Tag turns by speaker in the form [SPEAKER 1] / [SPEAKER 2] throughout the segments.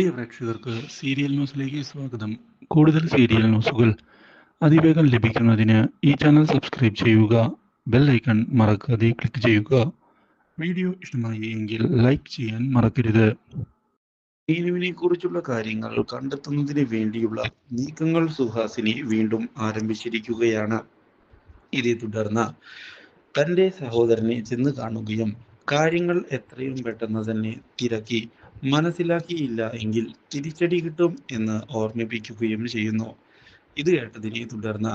[SPEAKER 1] പ്രിയ പ്രേക്ഷകർക്ക് സീരിയൽ ന്യൂസിലേക്ക് സ്വാഗതം. കൂടുതൽ സീരിയൽ ന്യൂസുകൾ അതിവേഗം ലഭിക്കുന്നതിന് ഈ ചാനൽ സബ്സ്ക്രൈബ് ചെയ്യുക ബെൽ ഐക്കൺ മറക്കാതെ ക്ലിക്ക് ചെയ്യുക. വീഡിയോ ഇഷ്ടമായി എങ്കിൽ ലൈക്ക് ചെയ്യാൻ മറക്കരുത്. നീനുവിനെ കുറിച്ചുള്ള കാര്യങ്ങൾ കണ്ടെത്തുന്നതിന് വേണ്ടിയുള്ള നീക്കങ്ങൾ സുഹാസിനി വീണ്ടും ആരംഭിച്ചിരിക്കുകയാണ്. ഇതേ തുടർന്ന് തന്റെ സഹോദരനെ ചെന്ന് കാണുകയും കാര്യങ്ങൾ എത്രയും പെട്ടെന്ന് തന്നെ തിരക്കി. മനസ്സിലാക്കിയില്ല. എങ്കിൽ തിരിച്ചടി കിട്ടും എന്ന് ഓർമ്മിപ്പിക്കുകയും ചെയ്യുന്നു. ഇത് കേട്ടതിനെ തുടർന്ന്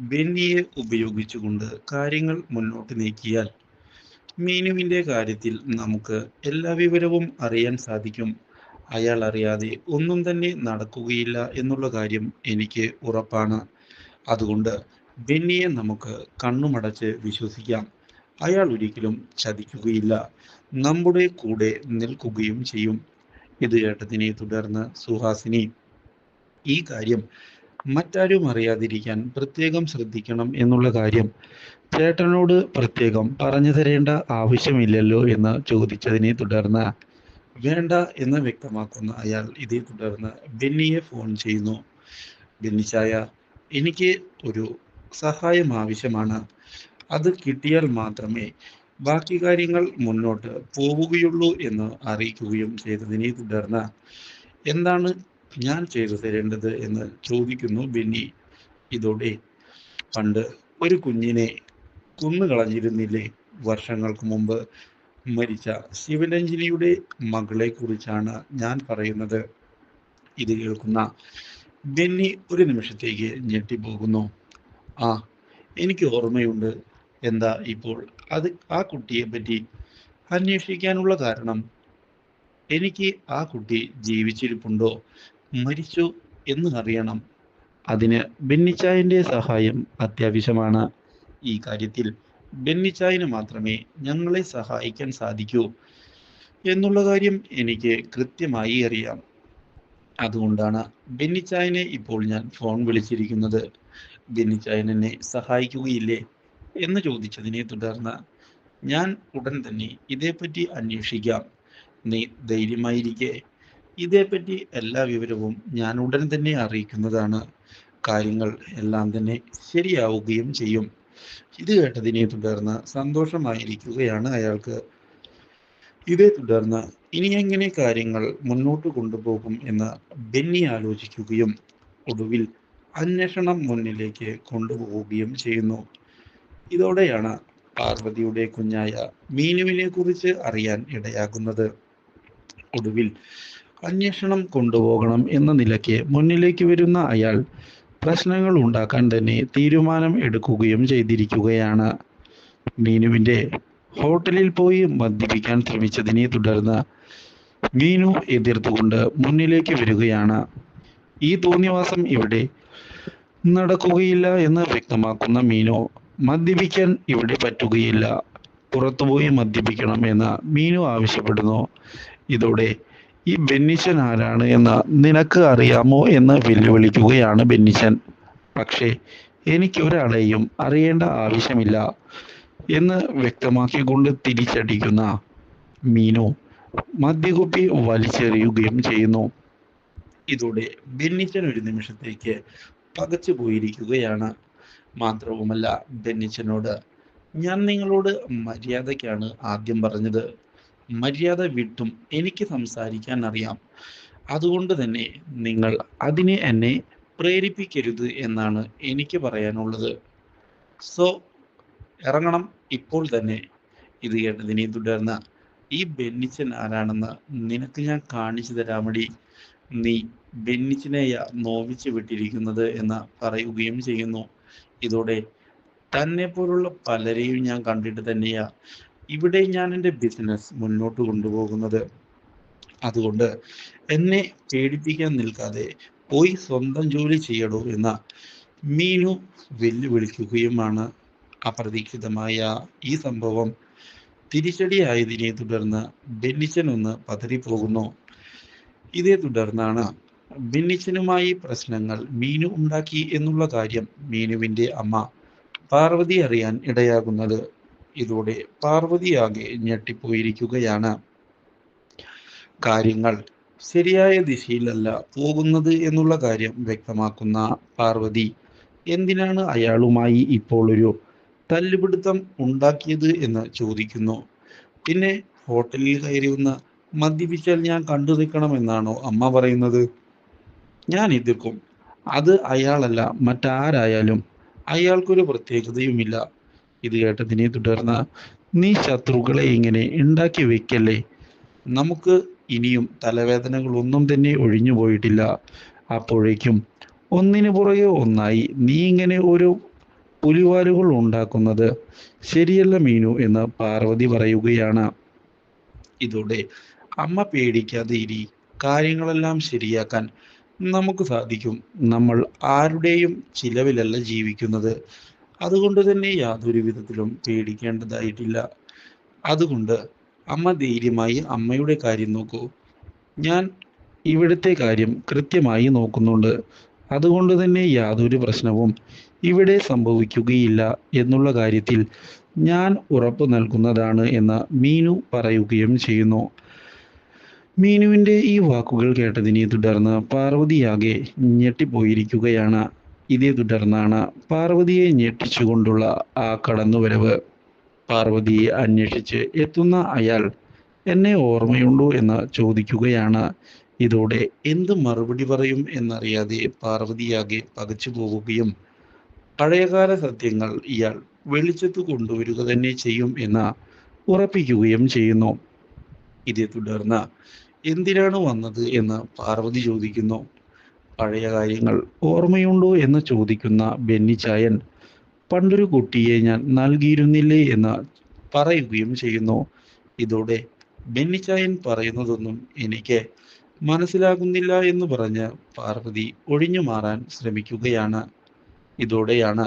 [SPEAKER 1] ബെന്നിയെ ഉപയോഗിച്ചുകൊണ്ട് കാര്യങ്ങൾ മുന്നോട്ട് നീക്കിയാൽ മീനുവിന്റെ കാര്യത്തിൽ നമുക്ക് എല്ലാ വിവരവും അറിയാൻ സാധിക്കും. അയാൾ അറിയാതെ ഒന്നും തന്നെ നടക്കുകയില്ല എന്നുള്ള കാര്യം എനിക്ക് ഉറപ്പാണ്. അതുകൊണ്ട് ബെന്നിയെ നമുക്ക് കണ്ണുമടച്ച് വിശ്വസിക്കാം. അയാൾ ഒരിക്കലും ചതിക്കുകയില്ല. നമ്മുടെ കൂടെ നിൽക്കുകയും ചെയ്യും. ഇത് കേട്ടതിനെ തുടർന്ന് സുഹാസിനി ഈ കാര്യം മറ്റാരും അറിയാതിരിക്കാൻ പ്രത്യേകം ശ്രദ്ധിക്കണം എന്നുള്ള കാര്യം ചേട്ടനോട് പ്രത്യേകം പറഞ്ഞു തരേണ്ട ആവശ്യമില്ലല്ലോ എന്ന് ചോദിച്ചതിനെ തുടർന്ന് വേണ്ട എന്ന് വ്യക്തമാക്കുന്ന അയാൾ ഇതേ തുടർന്ന് ബെന്നിയെ ഫോൺ ചെയ്യുന്നു. ബെന്നിച്ചായ എനിക്ക് ഒരു സഹായം ആവശ്യമാണ്. അത് കിട്ടിയാൽ മാത്രമേ ബാക്കി കാര്യങ്ങൾ മുന്നോട്ട് പോവുകയുള്ളൂ എന്ന് അറിയിക്കുകയും ചെയ്തതിനെ തുടർന്ന് എന്താണ് ഞാൻ ചെയ്തു തരേണ്ടത് എന്ന് ചോദിക്കുന്നു ബെന്നി. ഇതോടെ പണ്ട് ഒരു കുഞ്ഞിനെ കുന്നുകളഞ്ഞിരുന്നില്ലേ വർഷങ്ങൾക്ക് മുമ്പ് മരിച്ച ശിവരഞ്ജിനിയുടെ മകളെ കുറിച്ചാണ് ഞാൻ പറയുന്നത്. ഇത് കേൾക്കുന്ന ബെന്നി ഒരു നിമിഷത്തേക്ക് ഞെട്ടിപ്പോകുന്നു. ആ എനിക്ക് ഓർമ്മയുണ്ട്. എന്താ ഇപ്പോൾ അത് ആ കുട്ടിയെ പറ്റി അന്വേഷിക്കാനുള്ള കാരണം എനിക്ക് ആ കുട്ടി ജീവിച്ചിരിപ്പുണ്ടോ മരിച്ചോ എന്ന് അറിയണം. അതിന് ബെന്നിച്ചായന്റെ സഹായം അത്യാവശ്യമാണ്. ഈ കാര്യത്തിൽ ബെന്നിച്ചായന് മാത്രമേ ഞങ്ങളെ സഹായിക്കാൻ സാധിക്കൂ എന്നുള്ള കാര്യം എനിക്ക് കൃത്യമായി അറിയാം. അതുകൊണ്ടാണ് ബെന്നിച്ചായനെ ഇപ്പോൾ ഞാൻ ഫോൺ വിളിച്ചിരിക്കുന്നത്. ബെന്നിച്ചായൻ എന്നെ സഹായിക്കുകയില്ലേ? എന്ന് ചോദിച്ചതിനെ തുടർന്ന് ഞാൻ ഉടൻ തന്നെ ഇതേപ്പറ്റി അന്വേഷിക്കാം. നീ ധൈര്യമായിരിക്കെ. ഇതേപ്പറ്റി എല്ലാ വിവരവും ഞാൻ ഉടൻ തന്നെ അറിയിക്കുന്നതാണ്. കാര്യങ്ങൾ എല്ലാം തന്നെ ശരിയാവുകയും ചെയ്യും. ഇത് കേട്ടതിനെ തുടർന്ന് സന്തോഷമായിരിക്കുകയാണ് അയാൾക്ക്. ഇതേ തുടർന്ന് ഇനി എങ്ങനെ കാര്യങ്ങൾ മുന്നോട്ട് കൊണ്ടുപോകും എന്ന് ബെന്നി ആലോചിക്കുകയും ഒടുവിൽ അന്വേഷണം മുന്നിലേക്ക് കൊണ്ടുപോവുകയും ചെയ്യുന്നു. ഇതോടെയാണ് പാർവതിയുടെ കുഞ്ഞായ മീനുവിനെ കുറിച്ച് അറിയാൻ ഇടയാകുന്നത്. ഒടുവിൽ അന്വേഷണം കൊണ്ടുപോകണം എന്ന നിലയ്ക്ക് മുന്നിലേക്ക് വരുന്ന അയാൾ പ്രശ്നങ്ങൾ ഉണ്ടാക്കാൻ തന്നെ തീരുമാനം എടുക്കുകയും ചെയ്തിരിക്കുകയാണ്. മീനുവിന്റെ ഹോട്ടലിൽ പോയി മദ്യപിക്കാൻ ശ്രമിച്ചതിനെ തുടർന്ന് മീനു എതിർത്തുകൊണ്ട് മുന്നിലേക്ക് വരികയാണ്. ഈ തോന്നിവാസം ഇവിടെ നടക്കുകയില്ല എന്ന് വ്യക്തമാക്കുന്ന മീനു മദ്യപിക്കാൻ ഇവിടെ പറ്റുകയില്ല. പുറത്തുപോയി മദ്യപിക്കണം എന്ന് മീനു ആവശ്യപ്പെടുന്നു. ഇതോടെ ഈ ബെന്നിച്ചൻ ആരാണ് എന്ന് നിനക്ക് അറിയാമോ? എന്ന് വെല്ലുവിളിക്കുകയാണ് ബെന്നിച്ചൻ. പക്ഷേ എനിക്ക് ഒരാളെയും അറിയേണ്ട ആവശ്യമില്ല എന്ന് വ്യക്തമാക്കിക്കൊണ്ട് തിരിച്ചടിക്കുന്ന മീനു മദ്യകുപ്പി വലിച്ചെറിയുകയും ചെയ്യുന്നു. ഇതോടെ ബെന്നിച്ചൻ ഒരു നിമിഷത്തേക്ക് പകച്ചു പോയിരിക്കുകയാണ് മാത്രവുമല്ല ബെന്നിച്ചനോട് ഞാൻ നിങ്ങളോട് മര്യാദയ്ക്കാണ് ആദ്യം പറഞ്ഞത്. മര്യാദ വിട്ടും എനിക്ക് സംസാരിക്കാൻ അറിയാം. അതുകൊണ്ട് തന്നെ നിങ്ങൾ അതിനെ എന്നെ പ്രേരിപ്പിക്കരുത് എന്നാണ് എനിക്ക് പറയാനുള്ളത്. സോ ഇറങ്ങണം. ഇപ്പോൾ തന്നെ ഇത് കേട്ടതിനെ തുടർന്ന് ഈ ബെന്നിച്ചൻ ആരാണെന്ന് നിനക്ക് ഞാൻ കാണിച്ചു തരാമടി. നീ ബെന്നിച്ചനെയാ നോവിച്ച് വിട്ടിരിക്കുന്നത് എന്ന് പറയുകയും ചെയ്യുന്നു. ഇതോടെ തന്നെ പോലുള്ള പലരെയും ഞാൻ കണ്ടിട്ട് തന്നെയാ. ഇവിടെ ഞാൻ എന്റെ ബിസിനസ് മുന്നോട്ട് കൊണ്ടുപോകുന്നത്. അതുകൊണ്ട് എന്നെ പേടിപ്പിക്കാൻ നിൽക്കാതെ പോയി സ്വന്തം ജോലി ചെയ്യടോ എന്ന മീനു വെല്ലുവിളിക്കുകയുമാണ്. അപ്രതീക്ഷിതമായ ഈ സംഭവം തിരിച്ചടിയായതിനെ തുടർന്ന് ബെന്നിച്ചൻ ഒന്ന് പതറിപ്പോകുന്നു. ഇതേ തുടർന്നാണ് ബെന്നിച്ചനുമായി പ്രശ്നങ്ങൾ മീനു ഉണ്ടാക്കി എന്നുള്ള കാര്യം മീനുവിന്റെ അമ്മ പാർവതി അറിയാൻ ഇടയാകുന്നത്. ഇതോടെ പാർവതിയാകെ ഞെട്ടിപ്പോയിരിക്കുകയാണ്. കാര്യങ്ങൾ
[SPEAKER 2] ശരിയായ ദിശയിലല്ല പോകുന്നത് എന്നുള്ള കാര്യം വ്യക്തമാക്കുന്ന പാർവതി എന്തിനാണ് അയാളുമായി ഇപ്പോൾ ഒരു തല്ലുപിടുത്തം ഉണ്ടാക്കിയത്? എന്ന് ചോദിക്കുന്നു. പിന്നെ ഹോട്ടലിൽ കയറി വന്ന് മദ്യപിച്ചാൽ ഞാൻ കണ്ടു നിൽക്കണമെന്നാണോ അമ്മ പറയുന്നത്? ഞാൻ എതിർക്കും അത് അയാളല്ല മറ്റാരായാലും അയാൾക്കൊരു പ്രത്യേകതയുമില്ല. ഇത് കേട്ടതിനെ തുടർന്ന് നീ ശത്രുക്കളെ ഇങ്ങനെ ഉണ്ടാക്കി വെക്കല്ലേ? നമുക്ക് ഇനിയും തലവേദനകൾ ഒന്നും തന്നെ ഒഴിഞ്ഞു പോയിട്ടില്ല. അപ്പോഴേക്കും ഒന്നിനു പുറകെ ഒന്നായി നീ ഇങ്ങനെ ഒരു പുലിവാലുകൾ ഉണ്ടാക്കുന്നത് ശരിയല്ല മീനു എന്ന് പാർവതി പറയുകയാണ്. ഇതോടെ അമ്മ പേടിക്കാതെ ഇരി കാര്യങ്ങളെല്ലാം ശരിയാക്കാൻ നമുക്ക് സാധിക്കും. നമ്മൾ ആരുടെയും ചിലവിലല്ല ജീവിക്കുന്നത്. അതുകൊണ്ട് തന്നെ യാതൊരു വിധത്തിലും പേടിക്കേണ്ടതായിട്ടില്ല. അതുകൊണ്ട് അമ്മ ധൈര്യമായി അമ്മയുടെ കാര്യം നോക്കൂ. ഞാൻ ഇവിടുത്തെ കാര്യം കൃത്യമായി നോക്കുന്നുണ്ട്. അതുകൊണ്ട് തന്നെ യാതൊരു പ്രശ്നവും ഇവിടെ സംഭവിക്കുകയില്ല എന്നുള്ള കാര്യത്തിൽ ഞാൻ ഉറപ്പ് നൽകുന്നതാണ് എന്ന് മീനു പറയുകയും ചെയ്യുന്നു. മീനുവിന്റെ ഈ വാക്കുകൾ കേട്ടതിനെ തുടർന്ന് പാർവതിയാകെ ഞെട്ടിപ്പോയിരിക്കുകയാണ്. ഇതേ തുടർന്നാണ് പാർവതിയെ ഞെട്ടിച്ചുകൊണ്ടുള്ള ആ കടന്നുവരവ്. പാർവതിയെ അന്വേഷിച്ച് എത്തുന്ന അയാൾ എന്നെ ഓർമ്മയുണ്ടോ? എന്ന് ചോദിക്കുകയാണ്. ഇതോടെ എന്ത് മറുപടി പറയും എന്നറിയാതെ പാർവതിയാകെ പകച്ചു പോവുകയും പഴയകാല സത്യങ്ങൾ ഇയാൾ വെളിച്ചത്ത് കൊണ്ടുവരിക തന്നെ ചെയ്യും എന്ന് ഉറപ്പിക്കുകയും ചെയ്യുന്നു. ഇതേ തുടർന്ന് എന്തിനാണ് വന്നത് എന്ന് പാർവതി ചോദിക്കുന്നു. പഴയ കാര്യങ്ങൾ ഓർമ്മയുണ്ടോ എന്ന് ചോദിക്കുന്ന ബെന്നിച്ചായൻ പണ്ടൊരു കുട്ടിയെ ഞാൻ നൽകിയിരുന്നില്ലേ എന്ന് പറയുകയും ചെയ്യുന്നു. ഇതോടെ ബെന്നിച്ചായൻ പറയുന്നതൊന്നും എനിക്ക് മനസ്സിലാകുന്നില്ല എന്ന് പറഞ്ഞ് പാർവതി ഒഴിഞ്ഞു മാറാൻ ശ്രമിക്കുകയാണ്. ഇതോടെയാണ്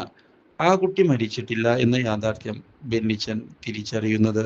[SPEAKER 2] ആ കുട്ടി മരിച്ചിട്ടില്ല എന്ന യാഥാർത്ഥ്യം ബെന്നിച്ചൻ തിരിച്ചറിയുന്നത്.